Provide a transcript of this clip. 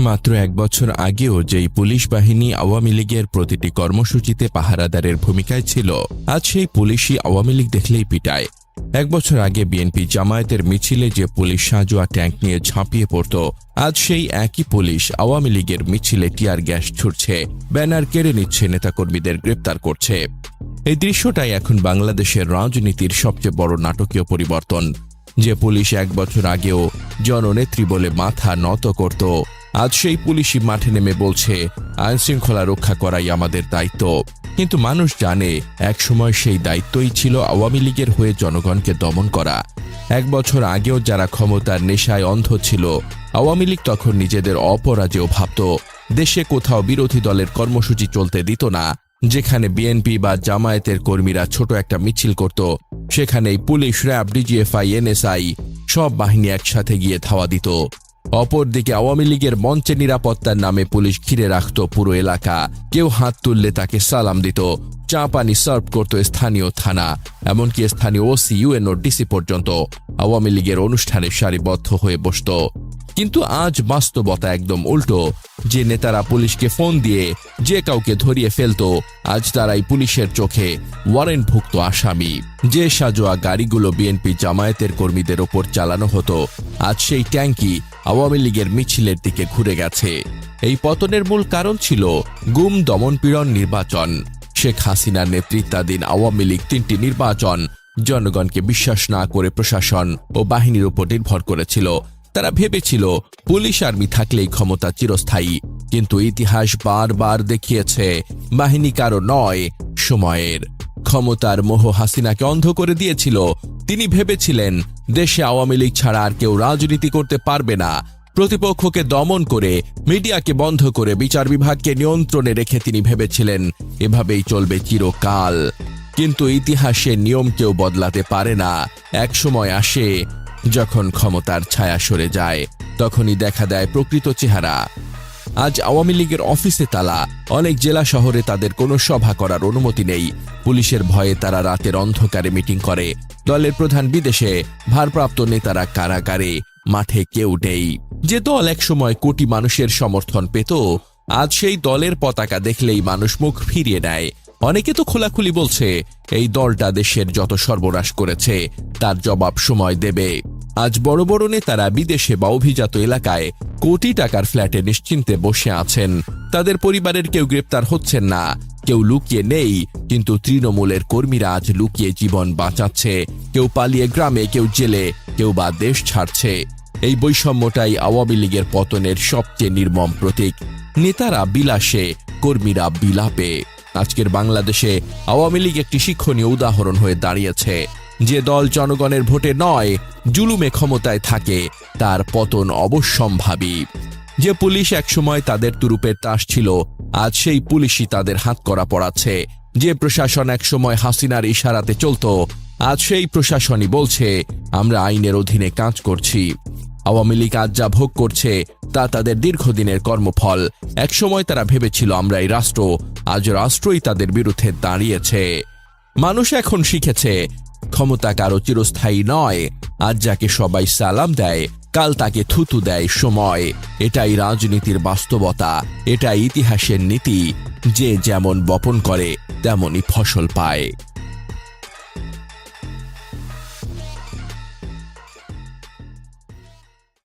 মাত্র এক বছর আগেও যেই পুলিশ বাহিনী আওয়ামী লীগের প্রতিটি কর্মসূচিতে পাহারাদারের ভূমিকায় ছিল, আজ সেই পুলিশই আওয়ামী লীগ দেখলেই পিটায়। এক বছর আগে বিএনপি জামায়াতের মিছিলে যে পুলিশ সাজোয়া ট্যাঙ্ক নিয়ে ঝাঁপিয়ে পড়ত, আজ সেই একই পুলিশ আওয়ামী লীগের মিছিলে টিয়ার গ্যাস ছুটছে, ব্যানার কেড়ে নিচ্ছে নেতাকর্মীদের গ্রেপ্তার করছে। এই দৃশ্যটাই এখন বাংলাদেশের রাজনীতির সবচেয়ে বড় নাটকীয় পরিবর্তন। যে পুলিশ এক বছর আগেও জননেত্রী বলে মাথা নত করত আজ সেই পুলিশই মাঠে নেমে বলছে আইন শৃঙ্খলা রক্ষা করাই আমাদের দায়িত্ব। কিন্তু মানুষ জানে, একসময় সেই দায়িত্বই ছিল আওয়ামী লীগের হয়ে জনগণকে দমন করা। এক বছর আগেও যারা ক্ষমতার নেশায় অন্ধ ছিল, আওয়ামী লীগ তখন নিজেদের অপরাজেয় ভাবত। দেশে কোথাও বিরোধী দলের কর্মসূচি চলতে দিত না, যেখানে বিএনপি বা জামায়াতের কর্মীরা ছোট একটা মিছিল করত। সেখানেই পুলিশ, র্যাব, ডিজিএফআই, এনএসআই সব বাহিনী একসাথে গিয়ে ধাওয়া দিত। অপরদিকে আওয়ামী লীগের মঞ্চে নিরাপত্তার নামে পুলিশ ঘিরে রাখত পুরো এলাকা। কেউ হাত তুললে তাকে সালাম দিত। চা পানি সার্ভ করত স্থানীয় থানা, এমনকি স্থানীয় ওসি ইউএনও ডিসি পর্যন্ত আওয়ামী লীগের অনুষ্ঠানে সারিবদ্ধ হয়ে বসত। কিন্তু আজ বাস্তবতা একদম উল্টো। যে নেতারা পুলিশকে ফোন দিয়ে যে কাউকে ধরিয়ে ফেলতো, আজ তারাই পুলিশের চোখে ওয়ারেন্টভুক্ত আসামি। যে সাজোয়া গাড়িগুলো বিএনপি জামায়াতের কর্মীদের ওপর চালানো হতো, আজ সেই ট্যাঙ্কি আওয়ামী লীগের মিছিলের দিকে ঘুরে গেছে। এই পতনের মূল কারণ ছিল গুম দমনপীড়ন নির্বাচন। শেখ হাসিনার নেতৃত্বাধীন আওয়ামী লীগ তিনটি নির্বাচন জনগণকে বিশ্বাস না করে প্রশাসন ও বাহিনীর উপর নির্ভর করেছিল। তারা ভেবেছিল, পুলিশ আর্মি থাকলেই ক্ষমতা চিরস্থায়ী। কিন্তু ইতিহাস বারবার দেখিয়েছে, বাহিনী কারও নয়, সময়ের। ক্ষমতার মোহ হাসিনাকে অন্ধ করে দিয়েছিল। তিনি ভেবেছিলেন দেশে আওয়ামী লীগ ছাড়া আর কেউ রাজনীতি করতে পারবে না। প্রতিপক্ষকে দমন করে, মিডিয়াকে বন্ধ করে বিচার বিভাগকে নিয়ন্ত্রণে রেখে তিনি ভেবেছিলেন, এভাবেই চলবে চিরকাল। কিন্তু ইতিহাসের নিয়ম কেউ বদলাতে পারে না। এক সময় আসে, যখন ক্ষমতার ছায়া সরে যায়, তখনই দেখা দেয় প্রকৃত চেহারা। আজ আওয়ামী লীগের অফিসে তালা, অনেক জেলা শহরে তাদের কোনো সভা করার অনুমতি নেই। পুলিশের ভয়ে তারা রাতের অন্ধকারে মিটিং করে। দলের প্রধান বিদেশে, ভারপ্রাপ্ত নেতারা কারাগারে, মাঠে কেউ নেই। যে দল একসময় কোটি মানুষের সমর্থন পেত, আজ সেই দলের পতাকা দেখলেই মানুষ মুখ ফিরিয়ে নেয়। অনেকে তো খোলাখুলি বলছে, এই দলটা দেশের যত সর্বনাশ করেছে, তার জবাব সময় দেবে। আজ বড় বড় নেতারা বিদেশে বা অভিজাত এলাকায় কোটি টাকার ফ্ল্যাটে নিশ্চিন্তে বসে আছেন। তাদের পরিবারের কেউ গ্রেপ্তার হচ্ছেন না। কেউ লুকিয়ে নেই, কিন্তু তৃণমূলের কর্মীরা আজ লুকিয়ে জীবন বাঁচাচ্ছে। কেউ পালিয়ে গ্রামে, কেউ জেলে, কেউ বা দেশ ছাড়ছে। এই বৈষম্যটাই আওয়ামী লীগের পতনের সবচেয়ে নির্মম প্রতীক। নেতারা বিলাসে, কর্মীরা বিলাপে। আজকের বাংলাদেশে আওয়ামী লীগ একটি শিক্ষণীয় উদাহরণ হয়ে দাঁড়িয়েছে। যে দল জনগণের ভোটে নয়, জুলুমে ক্ষমতায় থাকে, তার পতন অবশ্যম্ভাবী। যে পুলিশ একসময় তাদের তুরুপের তাস ছিল আজ সেই পুলিশই তাদের হাত করা পড়াচ্ছে। যে প্রশাসন একসময় হাসিনার ইশারাতে চলতো, আজ সেই প্রশাসনই বলছে, আমরা আইনের অধীনে কাজ করছি। আওয়ামী লীগ আজ যা ভোগ করছে, তা তাদের দীর্ঘদিনের কর্মফল। একসময় তারা ভেবেছিল আমরা এই রাষ্ট্র, আজ রাষ্ট্রই তাদের বিরুদ্ধে দাঁড়িয়েছে। মানুষ এখন শিখেছে, ক্ষমতা কারও চিরস্থায়ী নয়, আজ যাকে সবাই সালাম দেয় কাল তাকে থুতু দেয় সময়। এটাই রাজনীতির বাস্তবতা, এটাই ইতিহাসের নীতি। যে যেমন বপন করে, তেমনই ফসল পায়।